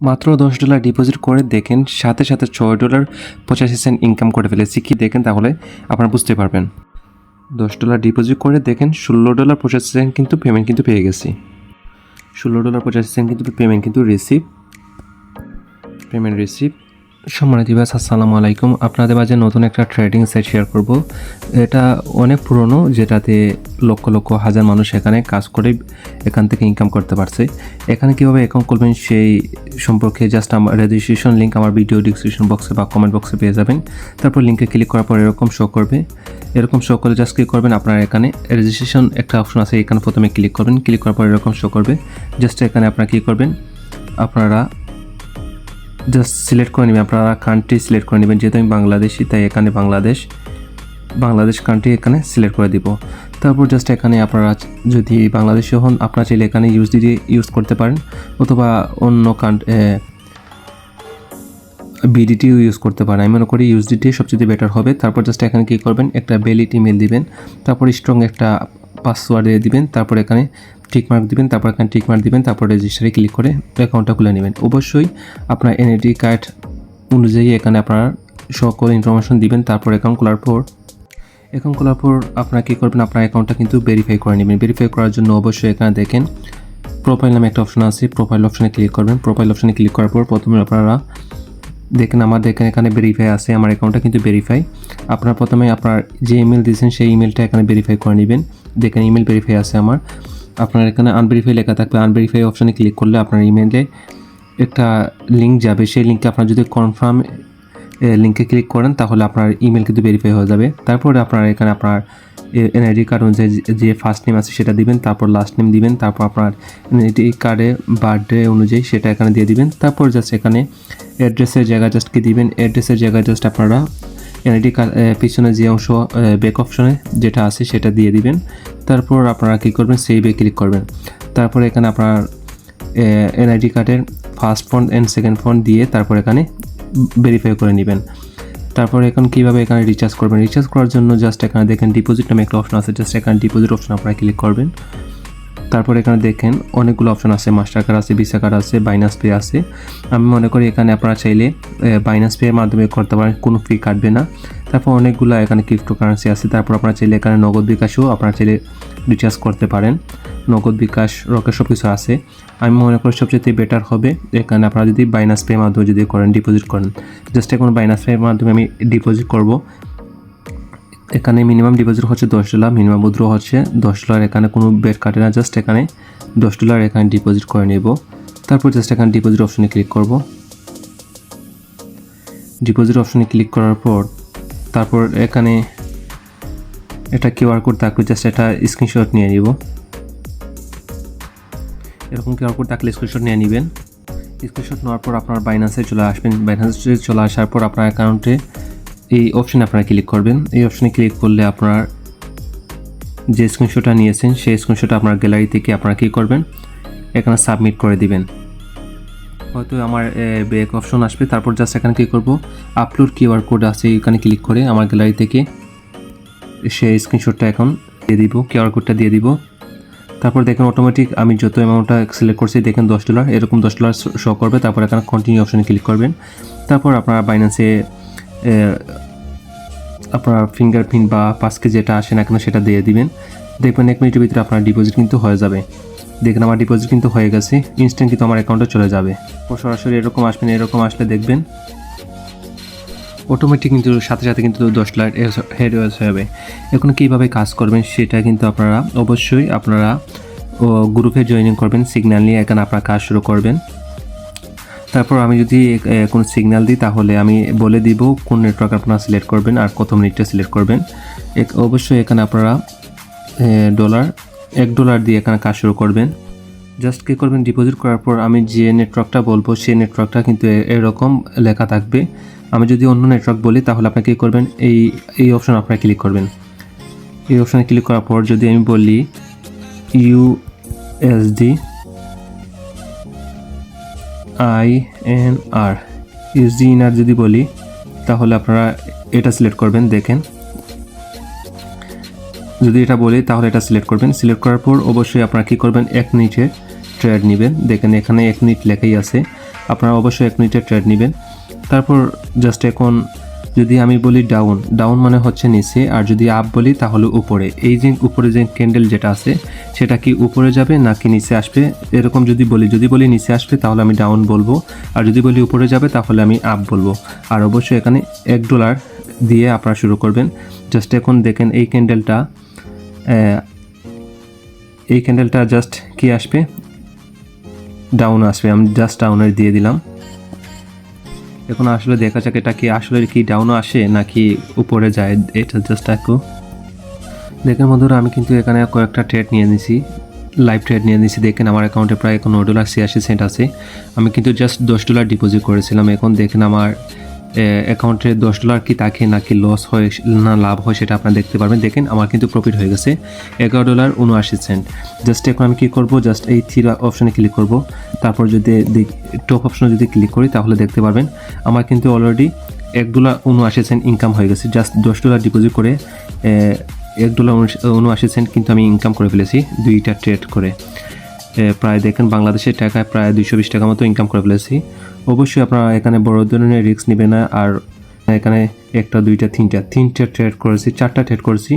মাত্র দশ dollar deposit করে দেখেন, সাথে সাথে ছয় ডলার পঁচাশি সেন্ট ইনকাম করে ফেলেছি। কি দেখেন তাহলে? আপনারা বুঝতে পারবেন। দশ ডলার ডিপোজিট করে দেখেন, ষোলো ডলার পঁচাশি সেন্ট কিন্তু পেমেন্ট কিন্তু পেয়ে গেছি। ষোলো ডলার পঁচাশি সেন্ট কিন্তু পেমেন্ট কিন্তু রিসিভ পেমেন্ট রিসিভ সম্মানিত দিবাস আসসালামু আলাইকুম। আপনাদের মাঝে নতুন একটা ট্রেডিং সাইট শেয়ার করব। এটা অনেক পুরনো, যেটাতে লক্ষ লক্ষ হাজার মানুষ এখানে কাজ করে, এখান থেকে ইনকাম করতে পারছে। এখানে কীভাবে অ্যাকাউন্ট করবেন সেই সম্পর্কে জাস্ট আমার রেজিস্ট্রেশন লিঙ্ক আমার ভিডিও ডিসক্রিপশন বক্সে বা কমেন্ট বক্সে পেয়ে যাবেন। তারপর লিঙ্কে ক্লিক করার পর এরকম শো করবে। এরকম শো করলে জাস্ট ক্লিক করবেন আপনার এখানে। রেজিস্ট্রেশন একটা অপশন আছে, এখানে প্রথমে ক্লিক করবেন। ক্লিক করার পর এরকম শো করবে। জাস্ট এখানে আপনারা কী করবেন। আপনারা জাস্ট সিলেক্ট করে নেবেন, আপনারা কান্ট্রি সিলেক্ট করে নেবেন, যেহেতু আমি বাংলাদেশি, তাই এখানে বাংলাদেশ বাংলাদেশ কান্ট্রি এখানে সিলেক্ট করে দিব। তারপর জাস্ট এখানে আপনারা যদি বাংলাদেশি হন, আপনারা চাইলে এখানে ইউএসডি দিয়ে ইউজ করতে পারেন, অথবা অন্য কান্ট্রি বিডিটিও ইউজ করতে পারেন। আমি মনে করি ইউএসডিটি সবচেয়ে বেটার হবে। তারপর জাস্ট এখানে কী করবেন, একটা বেলিট ইমেল দিবেন, তারপর স্ট্রং একটা পাসওয়ার্ড দিয়ে দিবেন, তারপর এখানে টিকমার্ক দিবেন, তারপর এখানে টিকমার্ক দিবেন, তারপর রেজিস্টারে ক্লিক করে অ্যাকাউন্টটা খুলে নেবেন। অবশ্যই আপনার এনআইডি কার্ড অনুযায়ী এখানে আপনার সকল ইনফরমেশন দিবেন, তারপর অ্যাকাউন্ট খোলার পর অ্যাকাউন্ট খোলার পর আপনারা কী করবেন, আপনার অ্যাকাউন্টটা কিন্তু ভেরিফাই করে নেবেন। ভেরিফাই করার জন্য অবশ্যই এখানে দেখেন প্রোফাইল নামে একটা অপশন আছে প্রোফাইল অপশনে ক্লিক করবেন। প্রোফাইল অপশনে ক্লিক করার পর প্রথমে আপনারা দেখেন, আমার দেখেন এখানে ভেরিফাই আছে, আমার অ্যাকাউন্টটা কিন্তু ভেরিফাই আপনার প্রথমে আপনার যে ইমেল দিয়েছেন, সেই ইমেলটা এখানে ভেরিফাই করে নেবেন। দেখেন ইমেল ভেরিফাই আছে আমার। আপনার এখানে আনভেরিফাই লেখা থাকবে। আনভেরিফাই অপশানে ক্লিক করলে আপনার ইমেলে একটা লিঙ্ক যাবে। সেই লিঙ্কে আপনার যদি কনফার্ম লিঙ্কে ক্লিক করেন, তাহলে আপনার ইমেল কিন্তু ভেরিফাই হয়ে যাবে। তারপরে আপনার এখানে আপনার এনআইডি কার্ড অনুযায়ী যে ফার্স্ট নেম আছে সেটা দিবেন, তারপর লাস্ট নেম দিবেন, তারপর আপনার এনআইডি কার্ডে বার্থডে অনুযায়ী সেটা এখানে দিয়ে দিবেন। তারপর জাস্ট এখানে অ্যাড্রেসের জায়গা জাস্ট কি দিবেন? অ্যাড্রেসের জায়গায় জাস্ট আপনারা এনআইডি পিছনে যে অংশ ব্যাক অপশনে যেটা আছে সেটা দিয়ে দিবেন। তারপর আপনারা কী করবেন? সেই সেভে ক্লিক করবেন। তারপর এখানে আপনার এনআইডি কার্ডের first phone and second phone দিয়ে তারপর এখানে ভেরিফাই করে নেবেন। তারপর এখন কীভাবে এখানে রিচার্জ করবেন? রিচার্জ করার জন্য জাস্ট এখানে দেখেন ডিপোজিট নামে একটা অপশন আছে। জাস্ট এখানে ডিপোজিট অপশন আপনারা ক্লিক করবেন। তারপর এখানে দেখেন অনেকগুলো অপশন আছে মাস্টার কার্ড আছে ভিসা কার্ড আছে বাইনাস পে আছে। আমি মনে করি এখানে আপনারা চাইলে বাইনাস পের মাধ্যমে করতে পারেন, কোনো ফি কাটবে না। তারপর অনেকগুলো এখানে ক্রিপ্টো কারেন্সি আছে। তারপর আপনারা চাইলে এখানে নগদ বিকাশও আপনারা চাইলে রিচার্জ করতে পারেন। নগদ বিকাশ রকেট সব কিছু আছে। আমি মনে করি সবচেয়ে বেটার হবে এখানে আপনারা যদি বাইনাস পে মাধ্যমে যদি করেন ডিপোজিট করেন। জাস্ট এখন বাইনাস পের মাধ্যমে আমি ডিপোজিট করব। এখানে মিনিমাম ডিপোজিট হচ্ছে দশ ডলার মিনিমাম উদ্র হচ্ছে দশ ডলার এখানে কোনো বেড কাটে না জাস্ট এখানে দশ ডলার এখানে ডিপোজিট করে নেব। তারপর জাস্ট এখানে ডিপোজিট অপশনে ক্লিক করব। ডিপোজিট অপশনে ক্লিক করার পর তারপর এখানে এটা কিউআর কোড থাকবে জাস্ট এটা স্ক্রিনশট নিয়ে নিব। এরকম কিউআর কোড থাকলে স্ক্রিনশট নিয়ে নেবেন। স্ক্রিনশট নেওয়ার পর আপনার বাইন্যান্সে চলে আসবেন। বাইন্যান্সে চলে আসার পর আপনার অ্যাকাউন্টে এই অপশনে আপনারা ক্লিক করবেন। এই অপশনে ক্লিক করলে আপনার যে স্ক্রিনশটটা নিয়েছেন, সেই স্ক্রিনশটটা আপনার গ্যালারি থেকে আপনারা কী করবেন? এখানে সাবমিট করে দিবেন। হয়তো আমার ব্যাক অপশন আসবে। তারপর জাস্ট এখানে কী করব। আপলোড কিউআর কোড আছে, এখানে ক্লিক করে আমার গ্যালারি থেকে সেই স্ক্রিনশটটা এখন দিয়ে দিব কিউআর কোডটা দিয়ে দিব। তারপর দেখেন অটোমেটিক আমি যত অ্যামাউন্টটা সিলেক্ট করছি, দেখেন দশ ডলার এরকম দশ ডলার শো করবে। তারপর এখানে কন্টিনিউ অপশনে ক্লিক করবেন। তারপর আপনারা বাইন্যান্সে আপনার ফিঙ্গারপ্রিন্ট বা পাসকে যেটা আসে না কেন সেটা দিয়ে দিবেন। দেখবেন এক মিনিটের ভিতরে আপনার ডিপোজিট কিন্তু হয়ে যাবে। দেখেন আমার ডিপোজিট কিন্তু হয়ে গেছে ইনস্ট্যান্ট কিন্তু আমার অ্যাকাউন্টে চলে যাবে। ও সরাসরি এরকম আসবেন এরকম আসলে দেখবেন অটোমেটিক কিন্তু সাথে সাথে কিন্তু দশ লাখ হেড হয়ে যাবে। এখন কীভাবে কাজ করবেন সেটা কিন্তু আপনারা অবশ্যই আপনারা গ্রুপে জয়েনিং করবেন সিগন্যাল নিয়ে এখানে আপনারা কাজ শুরু করবেন। তারপর আমি যদি কোনো সিগন্যাল দিই, তাহলে আমি বলে দিব কোন নেটওয়ার্ক আপনারা সিলেক্ট করবেন আর কত মিনিটটা সিলেক্ট করবেন। এক, অবশ্যই এখানে আপনারা ডলার এক ডলার দিয়ে এখানে কাজ শুরু করবেন। জাস্ট কী করবেন ডিপোজিট করার পর আমি যে নেটওয়ার্কটা বলব, সেই নেটওয়ার্কটা কিন্তু এরকম লেখা থাকবে। আমি যদি অন্য নেটওয়ার্ক বলি, তাহলে আপনি কী করবেন, এই এই অপশন আপনারা ক্লিক করবেন। এই অপশানে ক্লিক করার পর যদি আমি বলি USD I N R USD INR যদি বলি, তাহলে আপনারা এটা সিলেক্ট করবেন, দেখেন। যদি এটা বলি, তাহলে এটা সিলেক্ট করবেন। সিলেক্ট করার পর অবশ্যই আপনারা কী করবেন, এক মিনিটে ট্রেড নেবেন। দেখেন, এখানে এক মিনিট লেখাই আছে। আপনারা অবশ্যই এক মিনিটের ট্রেড নেবেন। তারপর জাস্ট এখন যদি আমি বলি ডাউন ডাউন মানে হচ্ছে নিচে, আর যদি আপ বলি তাহলে উপরে। এই যে উপরে যে ক্যান্ডেল যেটা আছে, সেটা কি উপরে যাবে নাকি নিচে আসবে? এরকম যদি বলি যদি বলি নিচে আসবে তাহলে আমি ডাউন বলব, আর যদি বলি উপরে যাবে তাহলে আমি আপ বলব। আর অবশ্যই এখানে এক ডলার দিয়ে আপনারা শুরু করবেন। জাস্ট এখন দেখেন এই ক্যান্ডেলটা এই ক্যান্ডেলটা জাস্ট কি আসবে? ডাউন আসবে, আমি জাস্ট ডাউনের দিয়ে দিলাম। এখন আসলে দেখা যাক এটা কি আসলে কি ডাউনও আসে নাকি উপরে যায়, এটা জাস্ট একটু দেখেন বন্ধুরা, আমি কিন্তু এখানে কয়েকটা ট্রেড নিয়ে নিছি লাইভ ট্রেড নিয়ে নিছি। দেখেন আমার অ্যাকাউন্টে প্রায় এখন ন ডলার ছিয়াশি সেন্ট আছে। আমি কিন্তু জাস্ট দশ ডলার ডিপোজিট করেছিলাম। এখন দেখেন আমার অ্যাকাউন্টে দশ ডলার কি তাকে নাকি লস হয়, না লাভ হয় সেটা আপনারা দেখতে পারবেন। দেখেন, আমার কিন্তু প্রফিট হয়ে গেছে। এগারো ডলার উনআশি সেন্ট জাস্ট এখন আমি কী করব? জাস্ট এই থ্রি অপশানে ক্লিক করব। তারপর যদি টপ অপশনে যদি ক্লিক করি, তাহলে দেখতে পারবেন, আমার কিন্তু অলরেডি এক ডলার উনআশি সেন্ট ইনকাম হয়ে গেছে। জাস্ট দশ ডলার ডিপোজিট করে এক ডলার উনআশি সেন্ট কিন্তু আমি ইনকাম করে ফেলেছি, দুইটা ট্রেড করে। প্রায় দেখেন, বাংলাদেশের টাকায় প্রায় দুইশো বিশ টাকা মতো ইনকাম করে ফেলেছি। অবশ্যই আপনারা এখানে বড় ধরনের রিস্ক নেবেন না। আর এখানে একটা, দুইটা, তিনটা তিনটা ট্রেড করেছি, চারটা ট্রেড করেছি।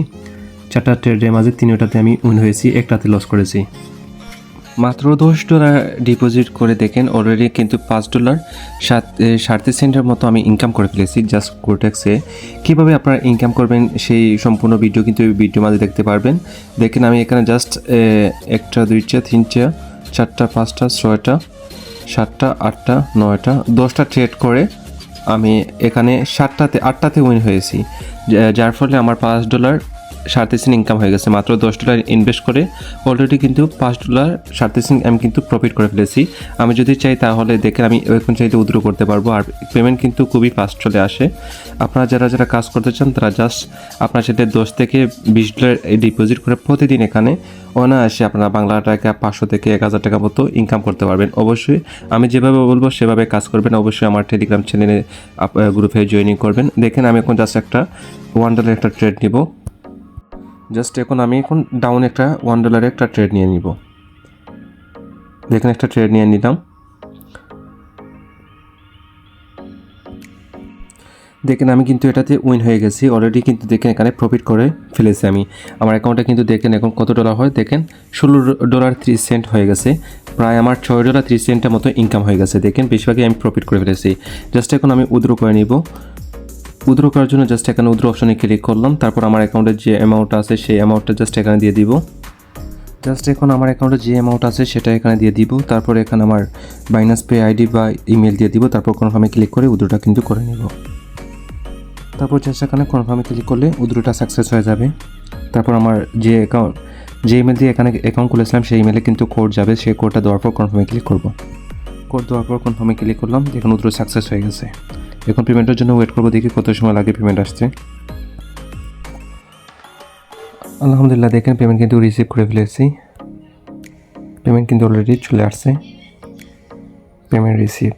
চারটা ট্রেডের মাঝে তিনটাতে আমি উইন হয়েছি, একটাতে লস করেছি। মাত্র দশ ডলার ডিপোজিট করে দেখেন অলরেডি কিন্তু পাঁচ ডলার সাত সাড়ে সেন্টের মতো আমি ইনকাম করে ফেলেছি। জাস্ট কোটেক্সে কীভাবে আপনারা ইনকাম করবেন সেই সম্পূর্ণ ভিডিও কিন্তু এই ভিডিওর মাঝে দেখতে পারবেন। দেখেন আমি এখানে জাস্ট একটা, দুইটা, তিনটা, চারটা, পাঁচটা, ছয়টা সাতটা, আটটা, নয়টা, দশটা ট্রেড করে আমি এখানে সাতটাতে, আটটাতে উইন হয়েছি। যার ফলে আমার পাঁচ ডলার সাড়ে ইনকাম হয়ে গেছে। মাত্র দশ ডলার ইনভেস্ট করে অলরেডি কিন্তু পাঁচ ডলার সাড়ে আমি কিন্তু প্রফিট করে ফেলেছি। আমি যদি চাই তাহলে দেখে আমি এখন চাইতে উদ্র করতে পারব আর পেমেন্ট কিন্তু খুবই ফাস্ট চলে আসে। আপনারা যারা যারা কাজ করতে চান তারা জাস্ট আপনার সাথে দশ থেকে বিশ ডলার ডিপোজিট করে প্রতিদিন এখানে অনায়াসে আপনারা বাংলা টাকা পাঁচশো থেকে এক হাজার টাকা মতো ইনকাম করতে পারবেন। অবশ্যই আমি যেভাবে বলব সেভাবে কাজ করবেন। অবশ্যই আমার টেলিগ্রাম চ্যানেলে গ্রুপে জয়েনিং করবেন। দেখেন আমি এখন জাস্ট একটা ওয়ান ডলার একটা ট্রেড নিব। জাস্ট এখন আমি এখন ডাউন একটা ওয়ান ডলারে একটা ট্রেড নিয়ে নিব। দেখেন একটা ট্রেড নিয়ে নিলাম। দেখেন আমি কিন্তু এটাতে উইন হয়ে গেছি। অলরেডি কিন্তু দেখেন এখানে প্রফিট করে ফেলেছি আমি। আমার অ্যাকাউন্টে কিন্তু দেখেন এখন কত ডলার হয়? দেখেন ষোলো ডলার ত্রিশ সেন্ট হয়ে গেছে। প্রায় আমার ছয় ডলার ত্রিশ সেন্টের মতো ইনকাম হয়ে গেছে। দেখেন বেশিরভাগই আমি প্রফিট করে ফেলেছি। জাস্ট এখন আমি উদ্রো করে নিব। উদ্র করার জন্য জাস্ট এখানে উদ্র অপশনে ক্লিক করলাম। তারপর আমার অ্যাকাউন্টের যে অ্যামাউন্ট আছে, সেই অ্যামাউন্টটা জাস্ট এখানে দিয়ে দিব। জাস্ট এখন আমার অ্যাকাউন্টে যে অ্যামাউন্ট আছে, সেটা এখানে দিয়ে দিব। তারপর এখানে আমার বাইনাস পে আইডি বা ইমেল দিয়ে দিব। তারপর কনফার্মে ক্লিক করে উদ্রটা কিন্তু করে নিব। তারপর জাস্ট এখানে কনফার্মে ক্লিক করলে উদ্রটা সাকসেস হয়ে যাবে। তারপর আমার যে অ্যাকাউন্ট যে ইমেল দিয়ে এখানে অ্যাকাউন্ট খুলেছিলাম, সেই ইমেলে কিন্তু কোড যাবে। সেই কোডটা দেওয়ার পর কনফার্মে ক্লিক করব। কোড দেওয়ার পর কনফার্মে ক্লিক করলাম। দেখুন উদ্র সাকসেস হয়ে গেছে। এখন পেমেন্টের জন্য ওয়েট করব, দেখি কত সময় লাগে পেমেন্ট আসতে আলহামদুলিল্লাহ, দেখেন পেমেন্ট কিন্তু রিসিভ করে ফেলেছি। পেমেন্ট কিন্তু অলরেডি চলে আসছে। Payment receive